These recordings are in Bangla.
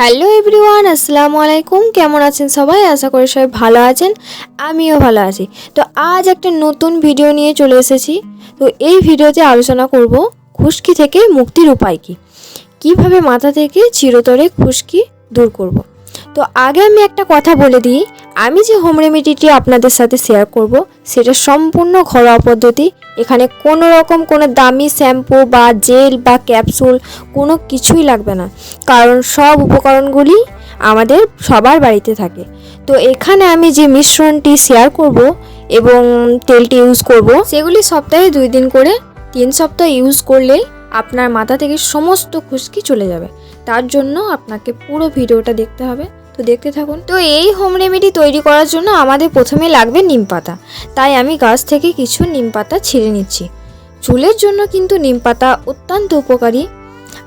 হ্যালো এভরিওয়ান, আসসালামু আলাইকুম। কেমন আছেন সবাই? আশা করি সবাই ভালো আছেন। আমিও ভালো আছি। তো আজ একটা নতুন ভিডিও নিয়ে চলে এসেছি। তো এই ভিডিওতে আলোচনা করব খুশকি থেকে মুক্তির উপায় কী? কীভাবে মাথা থেকে চিরতরে খুশকি দূর করব। তো আগে আমি একটা কথা বলে দিই। আমি যে হোম রেমেডিটি আপনাদের সাথে শেয়ার করব, সেটা সম্পূর্ণ ঘরোয়া পদ্ধতি। এখানে কোনো রকম কোনো দামি শ্যাম্পু বা জেল বা ক্যাপসুল কোনো কিছুই লাগবে না। কারণ সব উপকরণগুলি আমাদের সবার বাড়িতে থাকে। তো এখানে আমি যে মিশ্রণটি শেয়ার করব এবং তেলটি ইউজ করব, সেগুলি সপ্তাহে দুই দিন করে তিন সপ্তাহ ইউজ করলেই আপনার মাথা থেকে সমস্ত খুশকি চলে যাবে। তার জন্য আপনাকে পুরো ভিডিওটা দেখতে হবে। তো দেখতে থাকুন। তো এই হোম রেমেডি তৈরি করার জন্য আমাদের প্রথমে লাগবে নিম পাতা। তাই আমি গাছ থেকে কিছু নিম পাতা ছিঁড়ে নিচ্ছি। চুলের জন্য কিন্তু নিম পাতা অত্যন্ত উপকারী।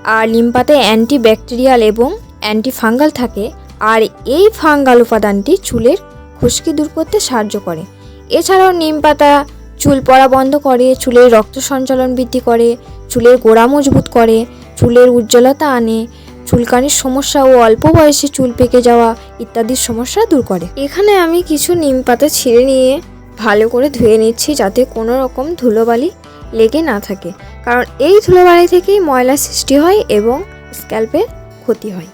আর নিম পাতায় অ্যান্টি ব্যাকটেরিয়াল এবং অ্যান্টি ফাঙ্গাল থাকে। আর এই ফাঙ্গাল উপাদানটি চুলের খুশকি দূর করতে সাহায্য করে। এছাড়াও নিম পাতা চুল পড়া বন্ধ করে, চুলের রক্ত সঞ্চালন বৃদ্ধি করে, চুলের গোড়া মজবুত করে, চুলের উজ্জ্বলতা আনে চুলকানির সমস্যা ও অল্প বয়সে চুল পেকে যাওয়া ইত্যাদির সমস্যা দূর করে। এখানে আমি কিছু নিম পাতা ছিঁড়ে নিয়ে ভালো করে ধুয়ে নিচ্ছি যাতে কোনো রকম ধুলোবালি লেগে না থাকে। কারণ এই ধুলোবালি থেকেই ময়লা সৃষ্টি হয় এবং স্ক্যাল্পের ক্ষতি হয়।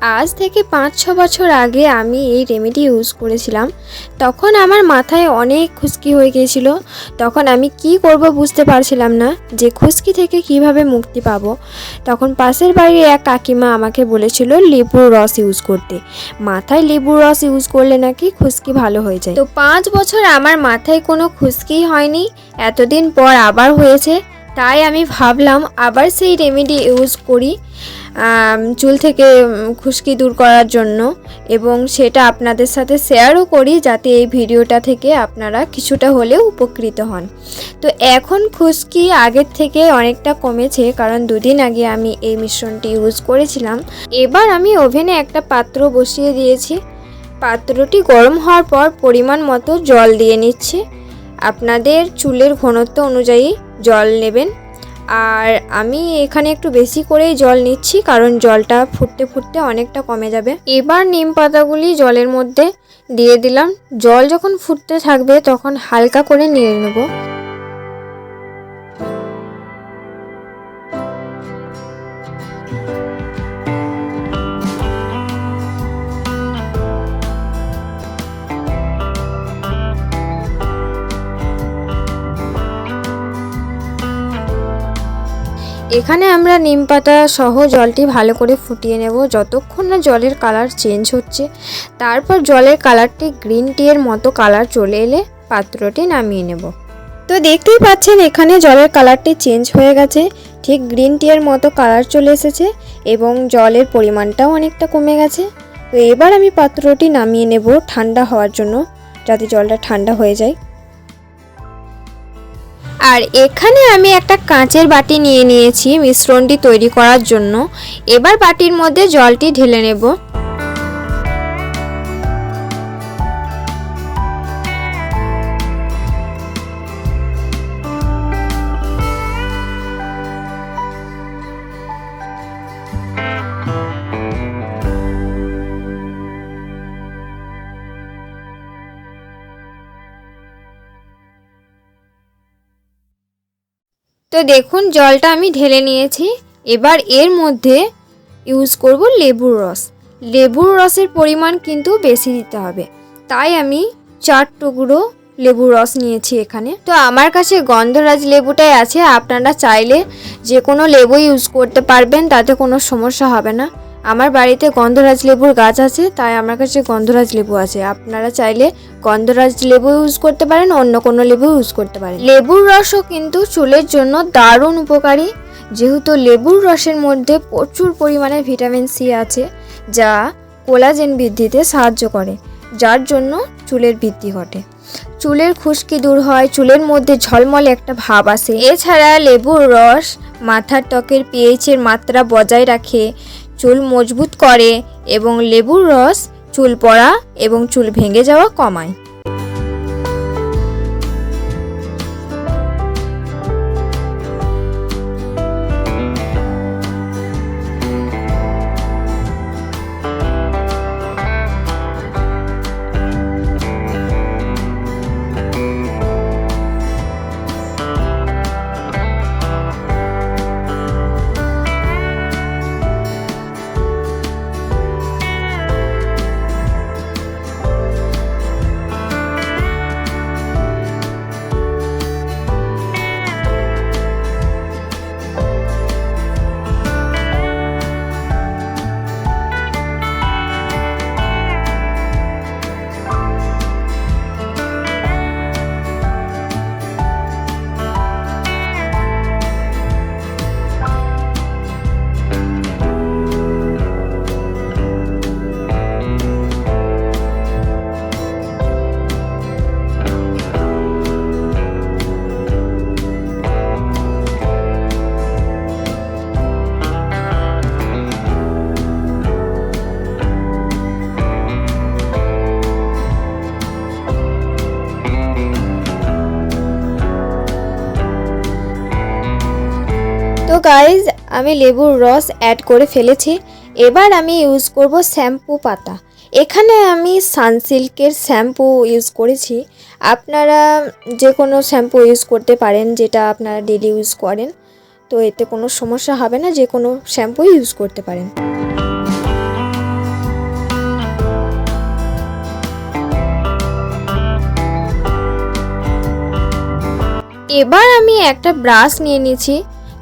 আজ থেকে পাঁচ, ছ বছর আগে আমি এই রেমেডি ইউজ করেছিলাম। তখন আমার মাথায় অনেক খুশকি হয়ে গিয়েছিল। তখন আমি কি করব বুঝতে পারছিলাম না যে খুশকি থেকে কীভাবে মুক্তি পাবো। তখন পাশের বাড়ির এক কাকিমা আমাকে বলেছিল, লেবুর রস ইউজ করতে। মাথায় লেবুর রস ইউজ করলে নাকি খুশকি ভালো হয়ে যায়। তো পাঁচ বছর আমার মাথায় কোনো খুশকিই হয়নি। এতদিন পর আবার হয়েছে। তাই আমি ভাবলাম আবার সেই রেমেডি ইউজ করি চুল থেকে খুশকি দূর করার জন্য এবং সেটা আপনাদের সাথে শেয়ারও করি যাতে এই ভিডিওটা থেকে আপনারা কিছুটা হলেও উপকৃত হন। তো এখন খুশকি আগের থেকে অনেকটা কমেছে কারণ দুদিন আগে আমি এই মিশ্রণটি ইউজ করেছিলাম। এবার আমি ওভেনে একটা পাত্র বসিয়ে দিয়েছি। পাত্রটি গরম হওয়ার পর পরিমাণ মতো জল দিয়ে নিচ্ছি। আপনাদের চুলের ঘনত্ব অনুযায়ী জল নেবেন। আর আমি এখানে একটু বেশি করেই জল নিচ্ছি, কারণ জলটা ফুটতে ফুটতে অনেকটা কমে যাবে। এবার নিম পাতাগুলি জলের মধ্যে দিয়ে দিলাম। জল যখন ফুটতে থাকবে, তখন হালকা করে নিয়ে নেব। এখানে আমরা নিম পাতা সহ জলটি ভালো করে ফুটিয়ে নেব যতক্ষণ না জলের কালার চেঞ্জ হচ্ছে। তারপর জলের কালারটি গ্রিন টি এর মতো কালার চলে এলে পাত্রটি নামিয়ে নেব। তো দেখতেই পাচ্ছেন এখানে জলের কালারটি চেঞ্জ হয়ে গেছে, ঠিক গ্রিন টি এর মতো কালার চলে এসেছে এবং জলের পরিমাণটাও অনেকটা কমে গেছে। তো এবার আমি পাত্রটি নামিয়ে নেব ঠান্ডা হওয়ার জন্য, যাতে জলটা ঠান্ডা হয়ে যায়। আর এখানে আমি একটা কাঁচের বাটি নিয়ে নিয়েছি মিশ্রণটি তৈরি করার জন্য। এবার বাটির মধ্যে জলটি ঢেলে নেব। তো দেখুন, জলটা আমি ঢেলে নিয়েছি। এবার এর মধ্যে ইউজ করব লেবুর রস। লেবুর রসের পরিমাণ কিন্তু বেশি দিতে হবে। তাই আমি চার টুকরো লেবুর রস নিয়েছি এখানে। তো আমার কাছে গন্ধরাজ লেবুটাই আছে। আপনারা চাইলে যে কোনো লেবু ইউজ করতে পারবেন, তাতে কোনো সমস্যা হবে না। আমার বাড়িতে গন্ধরাজ লেবুর গাছ আছে, তাই আমার কাছে গন্ধরাজ লেবু আছে। আপনারা চাইলে গন্ধরাজ লেবু ইউজ করতে পারেন, অন্য কোনো লেবু ইউজ করতে পারেন। লেবুর রসও কিন্তু চুলের জন্য দারুণ উপকারী। যেহেতু লেবুর রসের মধ্যে প্রচুর পরিমাণে ভিটামিন সি আছে, যা কোলাজেন বৃদ্ধিতে সাহায্য করে, যার জন্য চুলের বৃদ্ধি ঘটে। চুলের খুশকি দূর হয়, চুলের মধ্যে ঝলমলে একটা ভাব আসে। এছাড়া লেবুর রস মাথার ত্বকের পিএইচের মাত্রা বজায় রাখে চুল মজবুত করে এবং লেবুর রস চুল পড়া এবং চুল ভেঙে যাওয়া কমায়। গাইজ আমি লেবুর রস অ্যাড করে ফেলেছি। এবার আমি ইউজ করব শ্যাম্পু পাতা। এখানে আমি সানসিল্কের শ্যাম্পু ইউজ করেছি। আপনারা যে কোনো শ্যাম্পু ইউজ করতে পারেন, যেটা আপনারা ডেলি ইউজ করেন। তো এতে কোনো সমস্যা হবে না যে কোনো শ্যাম্পু ইউজ করতে পারেন। এবার আমি একটা ব্রাশ নিয়ে নিয়েছি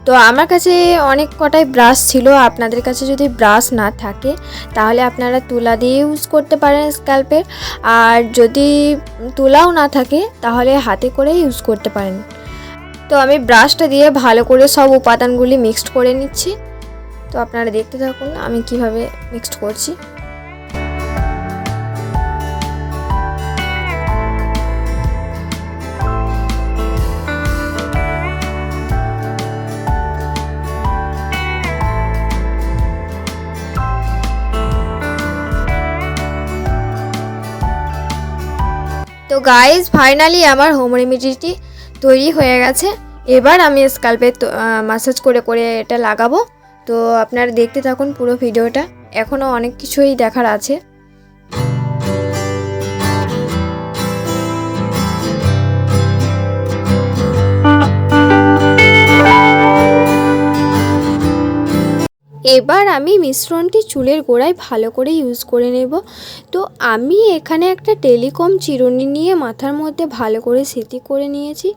তো আমার কাছে অনেক কটাই ব্রাশ ছিল। আপনাদের কাছে যদি ব্রাশ না থাকে, তাহলে আপনারা তুলা দিয়ে ইউজ করতে পারেন স্ক্যাল্পের আর যদি তুলাও না থাকে, তাহলে হাতে করে ইউজ করতে পারেন। তো আমি ব্রাশটা দিয়ে ভালো করে সব উপাদানগুলি মিক্সড করে নিচ্ছি। তো আপনারা দেখতে থাকুন আমি কীভাবে মিক্সড করছি। গাইজ ফাইনালি আমার হোম রেমিডিটি তৈরি হয়ে গেছে। এবার আমি স্কাল্পে মাসাজ করে করে এটা লাগাবো। তো আপনারা দেখতে থাকুন পুরো ভিডিওটা এখনও অনেক কিছুই দেখার আছে। এবার আমি মিশ্রণটি চুলের গোড়ায় ভালো করে ইউজ করে নেব। তো আমি এখানে একটা টেলিকম চিরুনি নিয়ে মাথার মধ্যে ভালো করে সেটি করে নিয়েছি।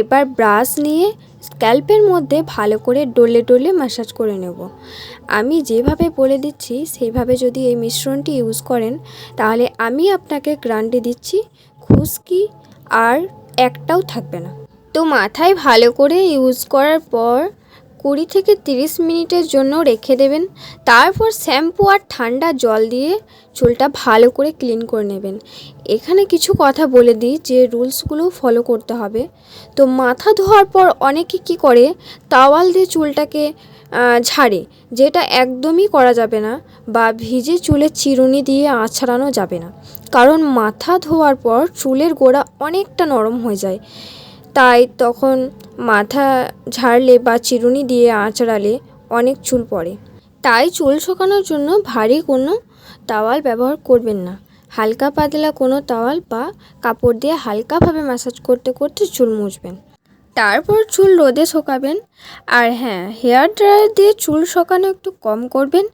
এবার ব্রাশ নিয়ে স্ক্যাল্পের মধ্যে ভালো করে ডলে ডলে ম্যাসাজ করে নেব। আমি যেভাবে বলে দিচ্ছি সেইভাবে যদি এই মিশ্রণটি ইউজ করেন, তাহলে আমি আপনাকে গ্রান্টি দিচ্ছি, খুশকি আর একটাও থাকবে না। তো মাথায় ভালো করে ইউজ করার পর কুড়ি থেকে তিরিশ মিনিটের জন্য রেখে দেবেন। তারপর শ্যাম্পু আর ঠান্ডা জল দিয়ে চুলটা ভালো করে ক্লিন করে নেবেন। এখানে কিছু কথা বলে দিই যে রুলসগুলো ফলো করতে হবে। তো মাথা ধোয়ার পর অনেকে কি করে? তাওয়াল দিয়ে চুলটাকে ঝাড়ে, যেটা একদমই করা যাবে না বা ভিজে চুলে চিরুনি দিয়ে আছড়ানো যাবে না। কারণ মাথা ধোয়ার পর চুলের গোড়া অনেকটা নরম হয়ে যায়। তাই তখন মাথা ঝাড়লে বা চিরুনি দিয়ে আঁচড়ালে অনেক চুল পড়ে। তাই চুল শুকানোর জন্য ভারী কোনো তাওয়াল ব্যবহার করবেন না। হালকা পাতলা কোনো তাওয়াল বা কাপড় দিয়ে হালকাভাবে ম্যাসাজ করতে করতে চুল মুছবেন। তারপর চুল রোদে শোকাবেন। আর হ্যাঁ হেয়ার ড্রায়ার দিয়ে চুল শুকানো একটু কম করবেন।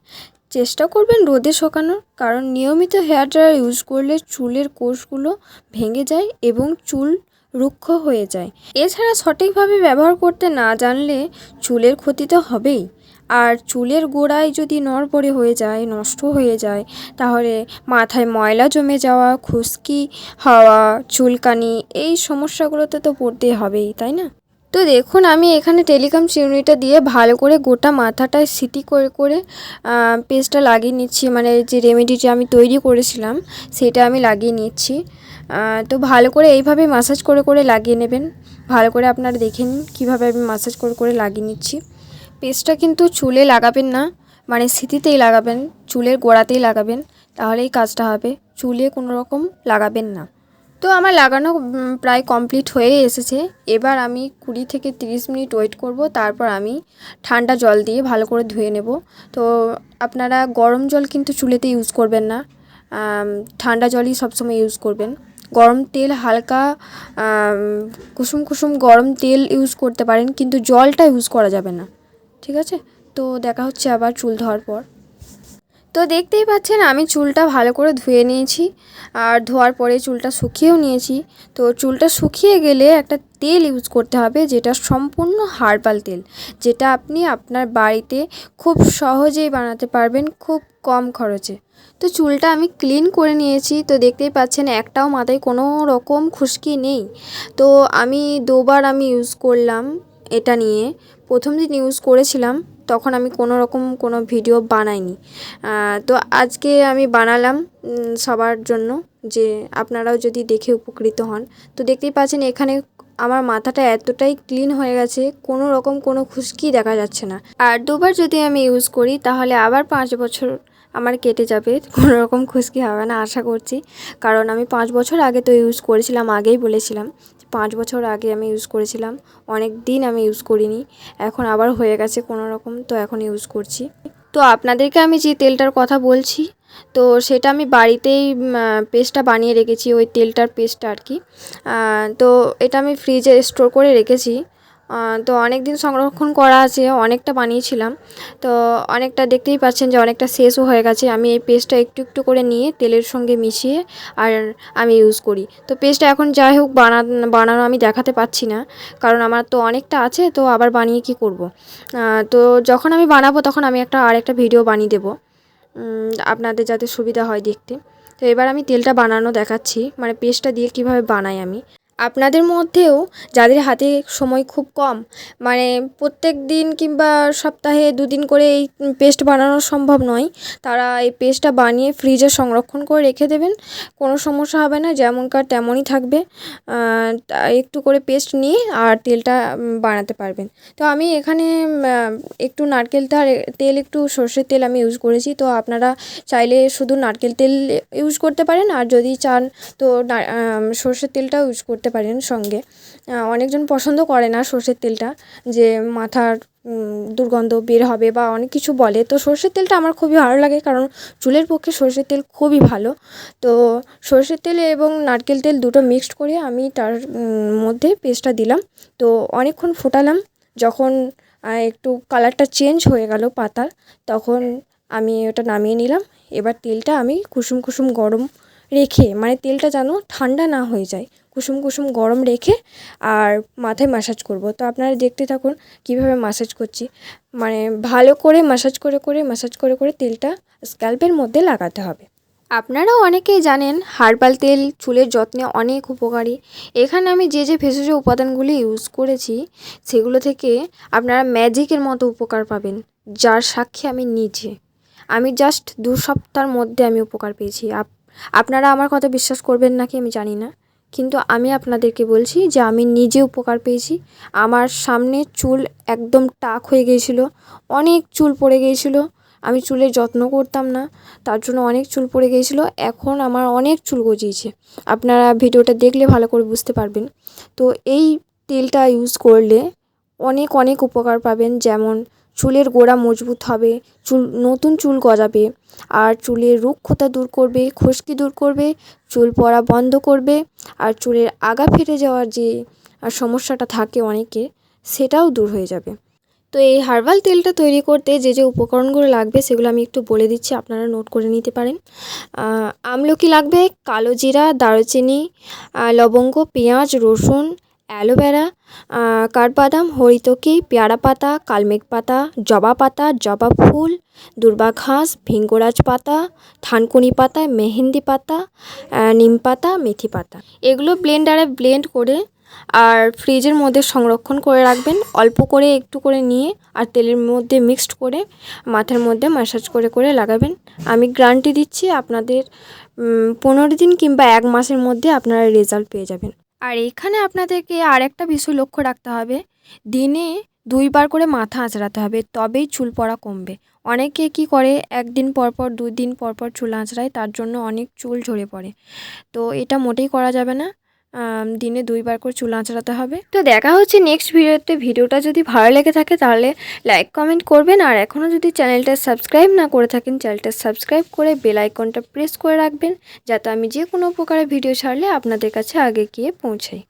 চেষ্টা করবেন রোদে শুকানোর। কারণ নিয়মিত হেয়ার ড্রায়ার ইউজ করলে চুলের কোষগুলো ভেঙে যায় এবং চুল রুক্ষ হয়ে যায়। এছাড়া সঠিকভাবে ব্যবহার করতে না জানলে চুলের ক্ষতি তো হবেই। আর চুলের গোড়ায় যদি নড়বড়ে হয়ে যায়, নষ্ট হয়ে যায়, তাহলে মাথায় ময়লা জমে যাওয়া, খুশকি হওয়া, চুলকানি, এই সমস্যাগুলোতে তো পড়তে হবেই, তাই না? তো দেখুন, আমি এখানে টেলিকম চিরুনিটা দিয়ে ভালো করে গোটা মাথাটায় সিটি করে করে পেস্টটা লাগিয়ে নিচ্ছি। মানে যে রেমেডিটা আমি তৈরি করেছিলাম, সেটা আমি লাগিয়ে নিচ্ছি। তো ভালো করে এইভাবে মাসাজ করে করে লাগিয়ে নেবেন। ভালো করে আপনারা দেখে নিন কীভাবে আমি মাসাজ করে করে লাগিয়ে নিচ্ছি। পেস্টটা কিন্তু চুলে লাগাবেন না মানে স্মৃতিতেই লাগাবেন, চুলের গোড়াতেই লাগাবেন তাহলেই কাজটা হবে। চুলে কোনো রকম লাগাবেন না। তো আমার লাগানো প্রায় কমপ্লিট হয়ে এসেছে। এবার আমি কুড়ি থেকে তিরিশ মিনিট ওয়েট করব, তারপর আমি ঠান্ডা জল দিয়ে ভালো করে ধুয়ে নেব। তো আপনারা গরম জল কিন্তু চুলেতে ইউজ করবেন না ঠান্ডা জলই সবসময় ইউজ করবেন। গরম তেল হালকা কুসুম কুসুম গরম তেল ইউজ করতে পারেন, কিন্তু জলটা ইউজ করা যাবে না। ঠিক আছে? তো দেখা হচ্ছে আবার চুল ধোয়ার পর। তো দেখতেই পাচ্ছেন, আমি চুলটা ভালো করে ধুয়ে নিয়েছি। আর ধোয়ার পরে চুলটা শুকিয়েও নিয়েছি। তো চুলটা শুকিয়ে গেলে একটা তেল ইউজ করতে হবে, যেটা সম্পূর্ণ হার্বাল তেল, যেটা আপনি আপনার বাড়িতে খুব সহজেই বানাতে পারবেন খুব কম খরচে। তো চুলটা আমি ক্লিন করে নিয়েছি। তো দেখতেই পাচ্ছেন, একটাও মাথায় কোনো রকম খুশকি নেই। তো আমি দুবার আমি ইউজ করলাম এটা নিয়ে। প্রথম দিন ইউজ করেছিলাম। তখন আমি কোনো রকম কোনো ভিডিও বানাইনি। তো আজকে আমি বানালাম সবার জন্য যে আপনারাও যদি দেখে উপকৃত হন। তো দেখতেই পাচ্ছেন এখানে আমার মাথাটা এতটাই ক্লিন হয়ে গেছে, কোনো রকম কোনো খুশকি দেখা যাচ্ছে না। আর দুবার যদি আমি ইউজ করি, তাহলে আবার পাঁচ বছর আমার কেটে যাবে, কোনো রকম খুশকি হবে না, আশা করছি। কারণ আমি পাঁচ বছর আগে তো ইউজ করেছিলাম, আগেই বলেছিলাম। পাঁচ বছর আগে আমি ইউজ করেছিলাম। অনেক দিন আমি ইউজ করিনি। এখন আবার হয়ে গেছে কোনো রকম, তো এখন ইউজ করছি। তো আপনাদেরকে আমি যে তেলটার কথা বলছি, তো সেটা আমি বাড়িতেই পেস্টটা বানিয়ে রেখেছি, ওই তেলটার পেস্টটা আর কি। তো এটা আমি ফ্রিজে স্টোর করে রেখেছি। তো অনেক দিন সংরক্ষণ করা আছে, অনেকটা বানিয়েছিলাম। তো অনেকটা দেখতেই পাচ্ছেন যে অনেকটা শেষও হয়ে গেছে। আমি এই পেস্টটা একটু একটু করে নিয়ে তেলের সঙ্গে মিশিয়ে আর আমি ইউজ করি। তো পেস্টটা এখন যাই হোক বানা, বানানো আমি দেখাতে পাচ্ছি না, কারণ আমার তো অনেকটা আছে, তো আবার বানিয়ে কি করব? তো যখন আমি বানাবো তখন আমি একটা, আর একটা ভিডিও বানিয়ে দেবো। আপনাদের যাতে সুবিধা হয় দেখতে। তো এবার আমি তেলটা বানানো দেখাচ্ছি মানে পেস্টটা দিয়ে কীভাবে বানাই আমি। আপনাদের মধ্যেও যাদের হাতে সময় খুব কম মানে প্রত্যেক দিন কিংবা সপ্তাহে দুদিন করে এই পেস্ট বানানো সম্ভব নয়, তারা এই পেস্টটা বানিয়ে ফ্রিজে সংরক্ষণ করে রেখে দেবেন। কোনো সমস্যা হবে না, যেমনকার তেমনই থাকবে। একটু করে পেস্ট নিয়ে আর তেলটা বানাতে পারবেন। তো আমি এখানে একটু নারকেল তেল তেল একটু সর্ষের তেল আমি ইউজ করেছি। তো আপনারা চাইলে শুধু নারকেল তেল ইউজ করতে পারেন, আর যদি চান তো সর্ষের তেলটাও ইউজ করতে পারেন সঙ্গে। অনেকজন পছন্দ করে না সর্ষের তেলটা, যে মাথার দুর্গন্ধ বের হবে বা অনেক কিছু বলে। তো সর্ষের তেলটা আমার খুবই ভালো লাগে, কারণ চুলের পক্ষে সর্ষের তেল খুবই ভালো। তো সর্ষের তেল এবং নারকেল তেল দুটো মিক্সড করে আমি তার মধ্যে পেস্টটা দিলাম। তো অনেকক্ষণ ফোটালাম, যখন একটু কালারটা চেঞ্জ হয়ে গেল পাতার, তখন আমি ওটা নামিয়ে নিলাম। এবার তেলটা আমি কুসুম কুসুম গরম রেখে মানে তেলটা যেন ঠান্ডা না হয়ে যায় কুসুম কুসুম গরম রেখে আর মাথায় ম্যাসাজ করব। তো আপনারা দেখতে থাকুন কীভাবে ম্যাসাজ করছি। মানে ভালো করে ম্যাসাজ করে করে ম্যাসাজ করে করে তেলটা স্ক্যাল্পের মধ্যে লাগাতে হবে। আপনারাও অনেকেই জানেন হার্বাল তেল চুলের যত্নে অনেক উপকারী। এখানে আমি যে যে ভেষজ উপাদানগুলি ইউজ করেছি, সেগুলো থেকে আপনারা ম্যাজিকের মতো উপকার পাবেন। যার সাক্ষী আমি নিজে। আমি জাস্ট দু সপ্তাহের মধ্যে আমি উপকার পেয়েছি। আপ, আপনারা আমার কথা বিশ্বাস করবেন নাকি আমি জানি না। কিন্তু আমি আপনাদেরকে বলছি যে আমি নিজে উপকার পেয়েছি। আমার সামনে চুল একদম টাক হয়ে গিয়েছিল। অনেক চুল পড়ে গিয়েছিল। আমি চুলের যত্ন করতাম না। তার জন্য অনেক চুল পড়ে গিয়েছিল। এখন আমার অনেক চুল গজিয়েছে। আপনারা ভিডিওটা দেখলে ভালো করে বুঝতে পারবেন। তো এই তেলটা ইউজ করলে অনেক অনেক উপকার পাবেন। যেমন চুলের গোড়া মজবুত হবে, চুল, নতুন চুল গজাবে। আর চুলের রুক্ষতা দূর করবে, খুশকি দূর করবে, চুল পড়া বন্ধ করবে, আর চুলের আগা ফেটে যাওয়ার যে সমস্যাটা থাকে অনেকে, সেটাও দূর হয়ে যাবে। তো এই হার্বাল তেলটা তৈরি করতে যে যে উপকরণগুলো লাগবে সেগুলো আমি একটু বলে দিচ্ছি, আপনারা নোট করে নিতে পারেন। আমলকি লাগবে কালো জিরা, দারুচিনি লবঙ্গ, পেঁয়াজ, রসুন অ্যালোভেরা কাঠবাদাম, হরিতকি পেয়ারা পাতা কালমেঘ পাতা জবা পাতা জবা ফুল দুর্বা ঘাস ভিঙ্গরাজ পাতা থানকুনি পাতা মেহেন্দি পাতা নিম পাতা মেথি পাতা এগুলো ব্লেন্ডারে ব্লেন্ড করে আর ফ্রিজের মধ্যে সংরক্ষণ করে রাখবেন। অল্প করে একটু করে নিয়ে আর তেলের মধ্যে মিক্সড করে মাথার মধ্যে ম্যাসাজ করে করে লাগাবেন। আমি গ্যারান্টি দিচ্ছি আপনাদের পনেরো দিন কিংবা এক মাসের মধ্যে আপনারা রেজাল্ট পেয়ে যাবেন। আর এখানে আপনাদেরকে আর একটা বিষয় লক্ষ্য রাখতে হবে। দিনে দুইবার করে মাথা আঁচড়াতে হবে, তবেই চুল পড়া কমবে। অনেকে কি করে, একদিন পরপর পর, দুই দিন পরপর পর চুল আঁচড়ায়, তার জন্য অনেক চুল ঝরে পড়ে। তো এটা মোটেই করা যাবে না। দিনে দুইবার করে চুল আঁচড়াতে হবে। তো দেখা হচ্ছে নেক্সট ভিডিওতে ভিডিওটা যদি ভালো লেগে থাকে তাহলে লাইক কমেন্ট করবেন। আর এখনও যদি চ্যানেলটা সাবস্ক্রাইব না করে থাকেন, চ্যানেলটা সাবস্ক্রাইব করে বেল আইকনটা প্রেস করে রাখবেন, যাতে আমি যে কোনো প্রকারের ভিডিও ছাড়লে আপনাদের কাছে আগে গিয়ে পৌঁছাই।